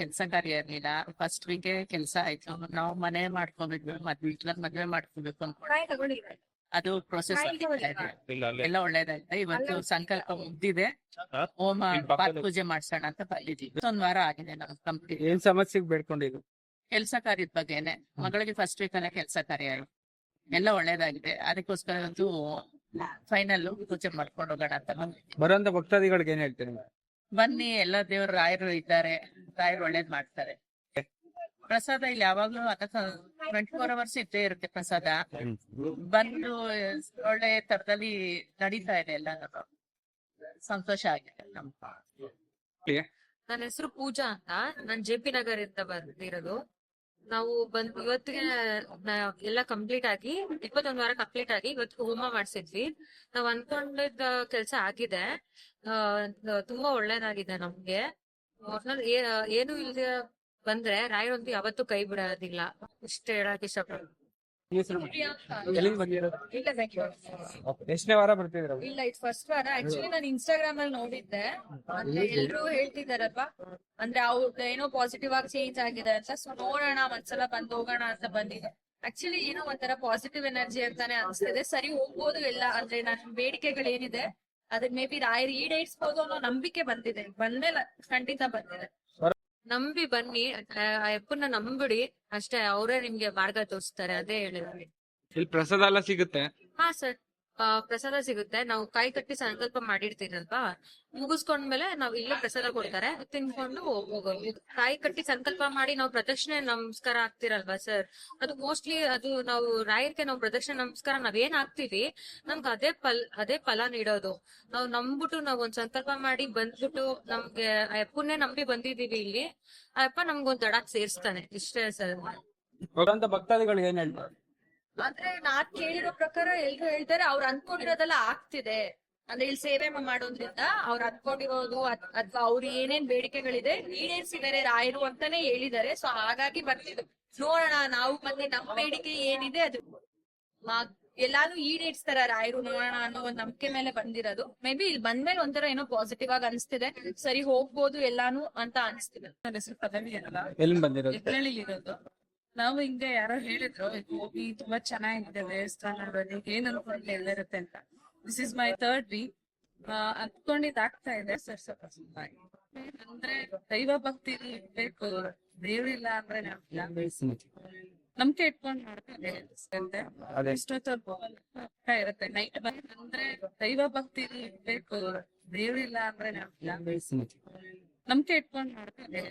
ಕೆಲಸ ಕಾರ್ಯ ಇರ್ಲಿಲ್ಲ. ಫಸ್ಟ್ ವೀಕೆ ಕೆಲ್ಸ ಆಯ್ತು. ನಾವು ಮನೆ ಮಾಡ್ಕೋಬೇಕು ಮದ್ವೆ ಇಟ್ಲರ್ ಮದ್ವೆ ಮಾಡ್ಕೋಬೇಕು ಅನ್ಕೊಂಡು. ಅದು ಪ್ರೊಸೆಸ್ ಎಲ್ಲ ಒಳ್ಳೇದಾಯ್ತು. ಇವತ್ತು ಸಂಕಲ್ಪ ಮುಗ್ದಿದೆ. ಓಮ ಹೋಮ ಪಾತ್ ಪೂಜೆ ಮಾಡ್ಸೋಣ ಅಂತ ಬಂದಿದ್ದೀವಿ. ಒಂದ್ ವಾರ ಆಗಿದೆ ನಮ್ ಕಂಪ್ಲೀಟ್ ಏನ್ ಸಮಸ್ಯೆಗೆ ಬೇಡ್ಕೊಂಡಿದ್ರು ಕೆಲಸ ಕಾರ್ಯದ ಬಗ್ಗೆನೆ. ಮಗಳಿಗೆ ಫಸ್ಟ್ ವೀಕ್ ಅಲ್ಲೇ ಕೆಲ್ಸ ಕಾರ್ಯ ಎಲ್ಲ ಒಳ್ಳೇದಾಗಿದೆ. ಅದಕ್ಕೋಸ್ಕರ ಅಂತೂ ಫೈನಲ್ ಪೂಜೆ ಮಾಡ್ಕೊಂಡು ಹೋಗೋಣ ಅಂತ ಬರೋ ಬರೋಂತ ಭಕ್ತಾದಿಗಳಿಗೆ ಏನ್ ಹೇಳ್ತೀರಿ ಬನ್ನಿ ಎಲ್ಲ ದೇವ್ರ ರಾಯರು ಇದ್ದಾರೆ. ರಾಯರು ಒಳ್ಳೇದ್ ಮಾಡ್ತಾರೆ. ಪ್ರಸಾದ ಇಲ್ಲಿ ಯಾವಾಗ್ಲೂ ಟ್ವೆಂಟಿ ಫೋರ್ ಅವರ್ಸ್ ಇದ್ದೇ ಇರುತ್ತೆ ಪ್ರಸಾದ. ಬಂದು ಒಳ್ಳೆ ತರದಲ್ಲಿ ನಡೀತಾ ಇದೆ ಎಲ್ಲ ಸಂತೋಷ ಆಗಿದೆ ನಮ್ಗೆ. ನನ್ನ ಹೆಸರು ಪೂಜಾ ಅಂತ. ನಾನ್ ಜೆ ಪಿ ನಗರ್ ಇಂದ ಬಂದಿರೋದು. ನಾವು ಬಂದ್ ಇವತ್ತಿಗೆ ಎಲ್ಲ ಕಂಪ್ಲೀಟ್ ಆಗಿ, ಇಪ್ಪತ್ತೊಂದು ವಾರ ಕಂಪ್ಲೀಟ್ ಆಗಿ ಇವತ್ತು ಹೋಮ ಮಾಡ್ಸಿದ್ವಿ. ನಾವ್ ಅನ್ಕೊಂಡಿದ್ದ ಕೆಲ್ಸ ಆಗಿದೆ. ತುಂಬಾ ಒಳ್ಳೇದಾಗಿದೆ ನಮ್ಗೆ. ಏನು ಇಲ್ದೆ ಬಂದ್ರೆ ರಾಯರೊಂದು ಯಾವತ್ತೂ ಕೈ ಬಿಡೋದಿಲ್ಲ. ಇಷ್ಟ ಹೇಳಕ್ ಇಷ್ಟಪಡ್ತೀನಿ. ಎಷ್ಟನೇ ವಾರ ಬರ್ತಿದ್ರ ಇಲ್ಲ ಇದು ಫಸ್ಟ್ ವಾರ. ಆಕ್ಚುಲಿ ನಾನು ಇನ್ಸ್ಟಾಗ್ರಾಮ್ ಅಲ್ಲಿ ನೋಡಿದ್ದೆ ಅಂದ್ರೆ ಎಲ್ರು ಹೇಳ್ತಿದಾರಲ್ವಾ ಅಂದ್ರೆ ಅವ್ರದ್ದು ಏನೋ ಪಾಸಿಟಿವ್ ಆಗಿ ಚೇಂಜ್ ಆಗಿದೆ ಅಂತ. ಸೊ ನೋಡೋಣ ಒಂದ್ಸಲ ಬಂದ್ ಹೋಗೋಣ ಅಂತ ಬಂದಿದೆ. ಆಕ್ಚುಲಿ ಏನೋ ಒಂಥರ ಪಾಸಿಟಿವ್ ಎನರ್ಜಿ ಅಂತಾನೆ ಅನ್ಸ್ತಿದೆ. ಸರಿ ಹೋಗ್ಬೋದು ಇಲ್ಲ ಅಂದ್ರೆ ನನ್ನ ಬೇಡಿಕೆಗಳು ಏನಿದೆ ಅದನ್ನ ಮೇ ಬಿ ರಾಯರ್ ಈಡೇರಿಸಬಹುದು ಅನ್ನೋ ನಂಬಿಕೆ ಬಂದಿದೆ. ಬಂದ್ಮೇಲೆ ಖಂಡಿತ ಬಂದಿದೆ. ನಂಬಿ ಬನ್ನಿ. ಆ ಆ ನಂಬಿಡಿ. ಅಷ್ಟೇ ಅವರೇ ನಿಮ್ಗೆ ಮಾರ್ಗ ತೋರಿಸ್ತಾರೆ ಅದೇ ಹೇಳಿದ್ವಿ ಇಲ್ಲಿ ಪ್ರಸಾದ ಎಲ್ಲ ಸಿಗುತ್ತೆ? ಹಾ ಸರ್. ಪ್ರಸಾದ ಸಿಗುತ್ತೆ. ನಾವು ಕಾಯಿ ಕಟ್ಟಿ ಸಂಕಲ್ಪ ಮಾಡಿರ್ತೀರಲ್ವಾ? ಮುಗಿಸ್ಕೊಂಡ್ಮೇಲೆ ನಾವ್ ಇಲ್ಲೇ ಪ್ರಸಾದ ಕೊಡ್ತಾರೆ. ತಿನ್ಕೊಂಡು ಹೋಗೋದು. ಕಾಯಿ ಕಟ್ಟಿ ಸಂಕಲ್ಪ ಮಾಡಿ ನಾವು ಪ್ರದಕ್ಷಿಣೆ ನಮಸ್ಕಾರ ಆಗ್ತಿರಲ್ವಾ ಸರ್? ಅದು ಮೋಸ್ಟ್ಲಿ ಅದು ನಾವು ರಾಯರ್ಗೆ ನಾವು ಪ್ರದಕ್ಷಿಣೆ ನಮಸ್ಕಾರ ನಾವೇನ್ ಹಾಕ್ತಿವಿ ನಮ್ಗೆ ಅದೇ ಫಲ್, ಅದೇ ಫಲ ನೀಡೋದು. ನಾವು ನಂಬ್ಬಿಟ್ಟು ನಾವ್ ಒಂದ್ ಸಂಕಲ್ಪ ಮಾಡಿ ಬಂದ್ಬಿಟ್ಟು ನಮ್ಗೆ ಅಪ್ಪನ್ನೇ ನಂಬಿ ಬಂದಿದೀವಿ ಇಲ್ಲಿ. ಅಪ್ಪ ನಮ್ಗೊಂದ್ ದಡಕ್ ಸೇರ್ಸ್ತಾನೆ. ಇಷ್ಟೇ ಸರ್. ಭಕ್ತಾದಿಗಳು ಏನ್ ಹೇಳ್ತಾರೆ ಅಂದ್ರೆ ನಾನ್ ಕೇಳಿರೋ ಪ್ರಕಾರ ಎಲ್ರು ಹೇಳ್ತಾರೆ ಅವ್ರು ಅನ್ಕೊಂಡಿರೋದೆಲ್ಲ ಆಗ್ತಿದೆ. ಅಂದ್ರೆ ಇಲ್ಲಿ ಸೇವೆ ಮಾಡೋದ್ರಿಂದ ಅವ್ರು ಅನ್ಕೊಂಡಿರೋದು ಅಥವಾ ಅವ್ರು ಏನೇನ್ ಬೇಡಿಕೆಗಳಿದೆ ಈಡೇರಿಸಿದ್ದಾರೆ ರಾಯರು ಅಂತಾನೆ ಹೇಳಿದ್ದಾರೆ. ಸೊ ಹಾಗಾಗಿ ಬರ್ತಿದ್ರು ನೋಡೋಣ ನಾವು ಮತ್ತೆ ನಮ್ ಬೇಡಿಕೆ ಏನಿದೆ ಅದು ಮಾ- ಎಲ್ಲಾನು ಈಡೇರಿಸ್ತಾರ ರಾಯರು ನೋಡೋಣ ಅನ್ನೋ ಒಂದ್ ನಂಬಿಕೆ ಮೇಲೆ ಬಂದಿರೋದು. ಮೇ ಬಿ ಇಲ್ಲಿ ಬಂದ್ಮೇಲೆ ಒಂಥರ ಏನೋ ಪಾಸಿಟಿವ್ ಆಗಿ ಅನ್ಸ್ತಿದೆ. ಸರಿ ಹೋಗ್ಬೋದು ಎಲ್ಲಾನು ಅಂತ ಅನ್ಸ್ತಿದೆ. ನನ್ನ ಹೆಸರು ಪದವಿ ಅಲ್ಲ. ಬಂದಿರೋದು? ಇರೋದು ನಾವು ಹಿಂಗೆ ಯಾರೋ ಹೇಳಿದ್ರು ಹೋಗಿ ತುಂಬಾ ಚೆನ್ನಾಗಿದೆ ದೇವಸ್ಥಾನ ಏನ್ ಅನ್ಕೊಂಡ್ಲಿ ಎಲ್ಲ ಇರುತ್ತೆ ಅಂತ. This is my third week ಅನ್ಕೊಂಡಿದ್ ಆಗ್ತಾ ಇದೆ ಸರ್ ಸ್ವಲ್ಪ ಅಂದ್ರೆ ದೈವ ಭಕ್ತಿ ಇರ್ಬೇಕು ದೇವ್ರಿಲ್ಲ ಅಂದ್ರೆ. ನಂಬಿಕೆ ಇಟ್ಕೊಂಡ್ ಮಾಡ್ತಾರೆ ಇಷ್ಟೊತ್ತವರೆಗೂ ಇರುತ್ತೆ. ನೈಟ್ ಅಂದ್ರೆ ದೈವ ಭಕ್ತಿ ಇರ್ಬೇಕು ದೇವ್ರಿಲ್ಲ ಅಂದ್ರೆ ನಮ್ಕೆ ನಂಬಿಕೆ ಇಟ್ಕೊಂಡ್ ಮಾಡ್ತಾರೆ.